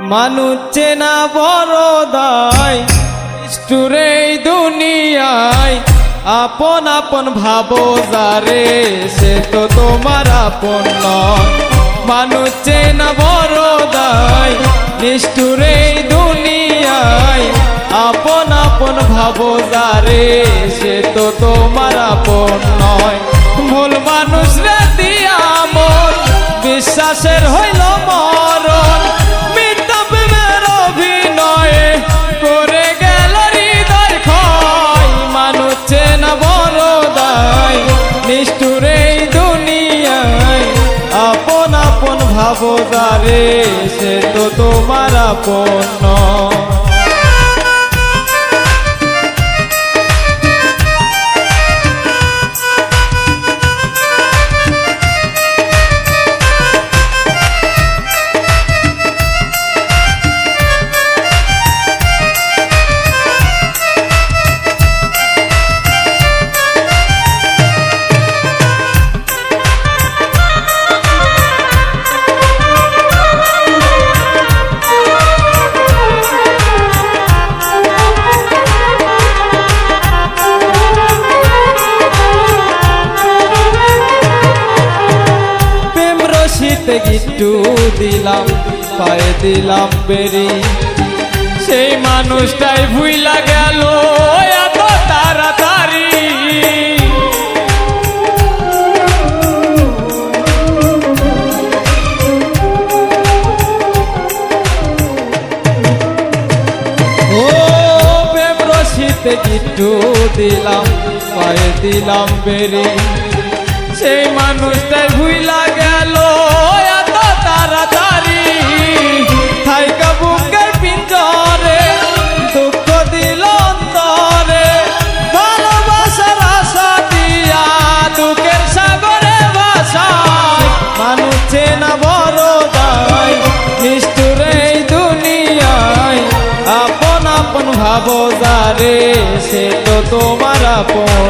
মানুষ চেনা বড় দায়। স্টুরে দুনিয়ায় আপন আপন ভাবো যারে, সে তো তোমার আপন নয়। মানুষ চেনা বড় দায়, নিষ্ঠুরে দুনিয়ায় আপন আপন ভাবো যারে, সে তো তোমার আপন নয়। ভুল মানুষ রে দিয়া মন, বিশ্বাসের হইল দারে সে তো তোমার আপন গিট্টু দিলাম, পায়ে দিলাম বেরি। সেই মানুষটাই ভুইলা গেল এত তাড়াতাড়ি। গিট্টু দিলাম, পায়ে দিলাম বেরি। সেই মানুষটাই ভুইলা চেনা বড় দায়। নিষ্ঠুর এই দুনিয়ায় আপন আপন ভাবো যারে সে তো তোমার আপন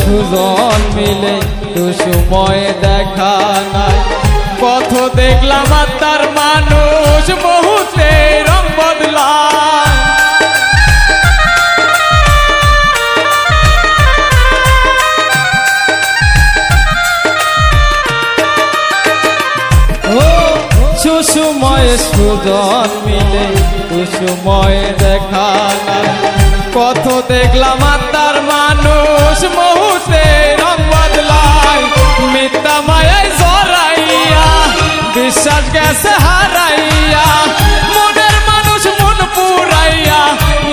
সুজন মিলে সুসময় দেখা নাই। পথ দেখলাম তার মানুষ বহুতে রং বদলা সুসময় সুজন মিলে সুসময় দেখা নাই। কত দেখলাম তার মানুষ মুহূর্তে রং বদলায় মিথ্যা মায়ায় জড়াইয়া, বিশ্বাস গেছে হারাইয়া, মনের মানুষ মন পুরাইয়া,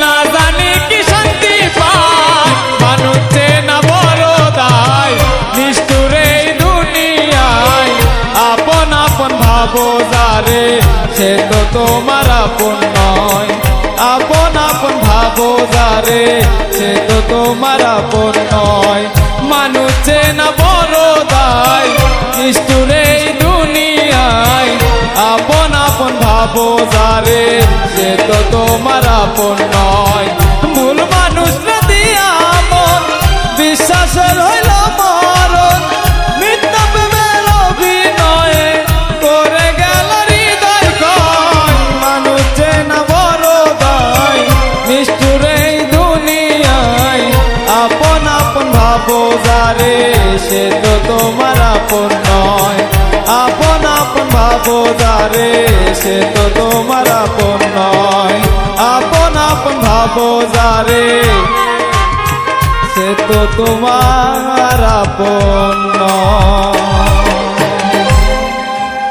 না জানি কি শান্তি পায়। মানুষ না বড় দায়, নিষ্ঠুর দুনিয়ায়। আপন আপন ভাবো যারে, সে তো তোমার আপন নয়। আপন আপন ভাবো যারে, সে তোমার আপন নয়। মানুষ না বড় দায়, নিষ্ঠুরে দুনিয়ায়। আপন আপন ভাবো যারে, সে তো তোমার আপন নয়। ভুল মানুষ না দিয়া মন, বিশ্বাসের হইল মরণ যারে সে তো তোমার আপন নয় আপন আপন ভাবো যারে, সে তো তোমার আপন নয় আপন আপন ভাবো যারে, সে তো তোমার আপন নয়।